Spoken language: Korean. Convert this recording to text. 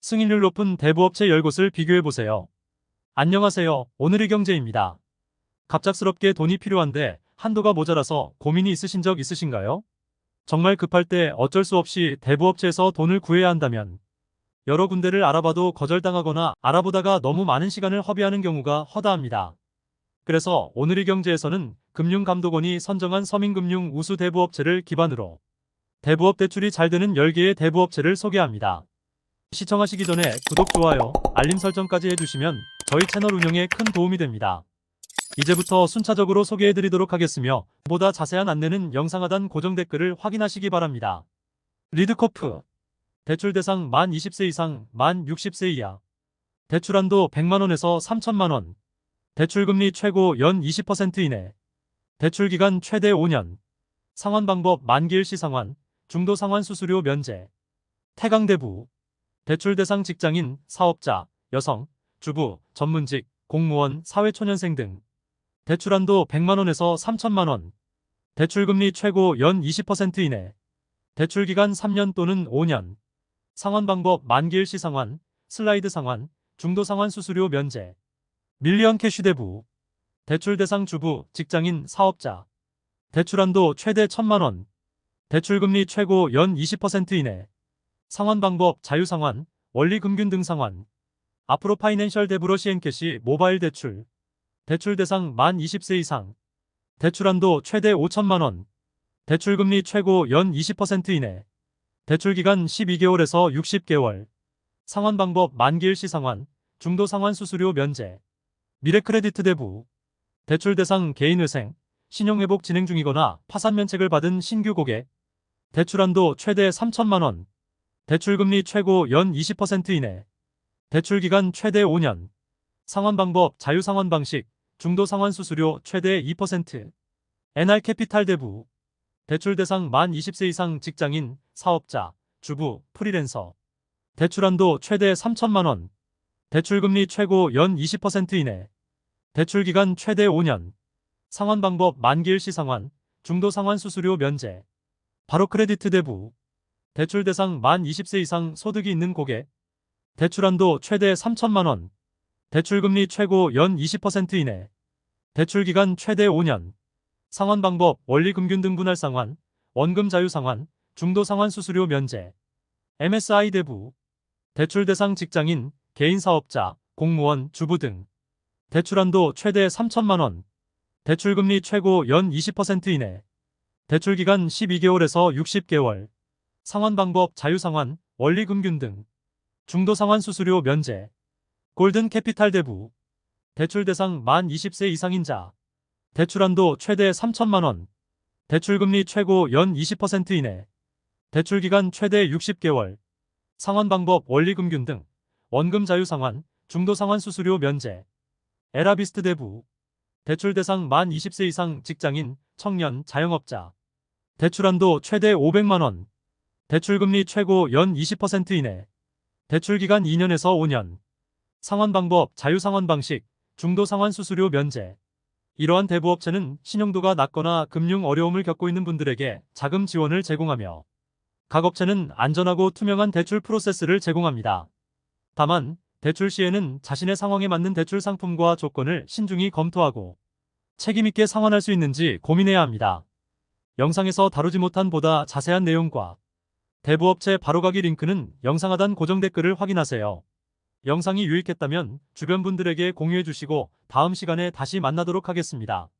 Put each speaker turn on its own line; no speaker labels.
승인율 높은 대부업체 10곳을 비교해보세요. 안녕하세요. 오늘의 경제입니다. 갑작스럽게 돈이 필요한데 한도가 모자라서 고민이 있으신 적 있으신가요? 정말 급할 때 어쩔 수 없이 대부업체에서 돈을 구해야 한다면 여러 군데를 알아봐도 거절당하거나 알아보다가 너무 많은 시간을 허비하는 경우가 허다합니다. 그래서 오늘의 경제에서는 금융감독원이 선정한 서민금융 우수 대부업체를 기반으로 대부업 대출이 잘 되는 10개의 대부업체를 소개합니다. 시청하시기 전에 구독, 좋아요, 알림 설정까지 해주시면 저희 채널 운영에 큰 도움이 됩니다. 이제부터 순차적으로 소개해드리도록 하겠으며 보다 자세한 안내는 영상 하단 고정 댓글을 확인하시기 바랍니다. 리드코프. 대출 대상 만 20세 이상, 만 60세 이하. 대출한도 100만원에서 3천만원. 대출금리 최고 연 20% 이내. 대출기간 최대 5년. 상환 방법 만기일 시 상환, 중도 상환 수수료 면제. 태강대부 대출 대상 직장인, 사업자, 여성, 주부, 전문직, 공무원, 사회초년생 등 대출한도 100만원에서 3천만원 대출금리 최고 연 20% 이내 대출기간 3년 또는 5년 상환 방법 만기일 시 상환, 슬라이드 상환, 중도 상환 수수료 면제 밀리언 캐시 대부 대출 대상 주부, 직장인, 사업자 대출한도 최대 1천만원 대출금리 최고 연 20% 이내 상환 방법 자유상환, 원리금균 등 상환. 앞으로 파이낸셜 데브로 시엔캐시 모바일 대출. 대출 대상 만 20세 이상. 대출한도 최대 5천만원. 대출금리 최고 연 20% 이내. 대출기간 12개월에서 60개월. 상환 방법 만기일 시 상환, 중도 상환 수수료 면제. 미래크레디트 대부. 대출 대상 개인회생, 신용회복 진행 중이거나 파산 면책을 받은 신규 고객. 대출한도 최대 3천만원 대출금리 최고 연 20% 이내 대출기간 최대 5년 상환 방법 자유상환 방식 중도 상환 수수료 최대 2% NR 캐피탈 대부 대출 대상 만 20세 이상 직장인, 사업자, 주부, 프리랜서 대출한도 최대 3천만원 대출금리 최고 연 20% 이내 대출기간 최대 5년 상환 방법 만기일 시 상환, 중도 상환 수수료 면제 바로 크레디트 대부 대출 대상 만 20세 이상 소득이 있는 고객. 대출한도 최대 3천만원. 대출금리 최고 연 20% 이내. 대출기간 최대 5년. 상환 방법 원리금균 등 분할 상환 원금 자유 상환 중도 상환 수수료 면제. MSI 대부. 대출 대상 직장인 개인 사업자 공무원 주부 등. 대출한도 최대 3천만원. 대출금리 최고 연 20% 이내. 대출기간 12개월에서 60개월 상환 방법 자유상환, 원리금균 등 중도 상환 수수료 면제 골든 캐피탈 대부 대출 대상 만 20세 이상인 자 대출한도 최대 3천만원 대출금리 최고 연 20% 이내 대출기간 최대 60개월 상환 방법 원리금균 등 원금 자유상환, 중도 상환 수수료 면제. 에라비스트 대부 대출 대상 만 20세 이상 직장인, 청년, 자영업자 대출한도 최대 500만원 대출금리 최고 연 20% 이내 대출기간 2년에서 5년 상환 방법 자유상환 방식 중도 상환 수수료 면제 이러한 대부업체는 신용도가 낮거나 금융 어려움을 겪고 있는 분들에게 자금 지원을 제공하며 각 업체는 안전하고 투명한 대출 프로세스를 제공합니다. 다만 대출 시에는 자신의 상황에 맞는 대출 상품과 조건을 신중히 검토하고 책임있게 상환할 수 있는지 고민해야 합니다. 영상에서 다루지 못한 보다 자세한 내용과 대부업체 바로가기 링크는 영상 하단 고정 댓글을 확인하세요. 영상이 유익했다면 주변 분들에게 공유해 주시고 다음 시간에 다시 만나도록 하겠습니다.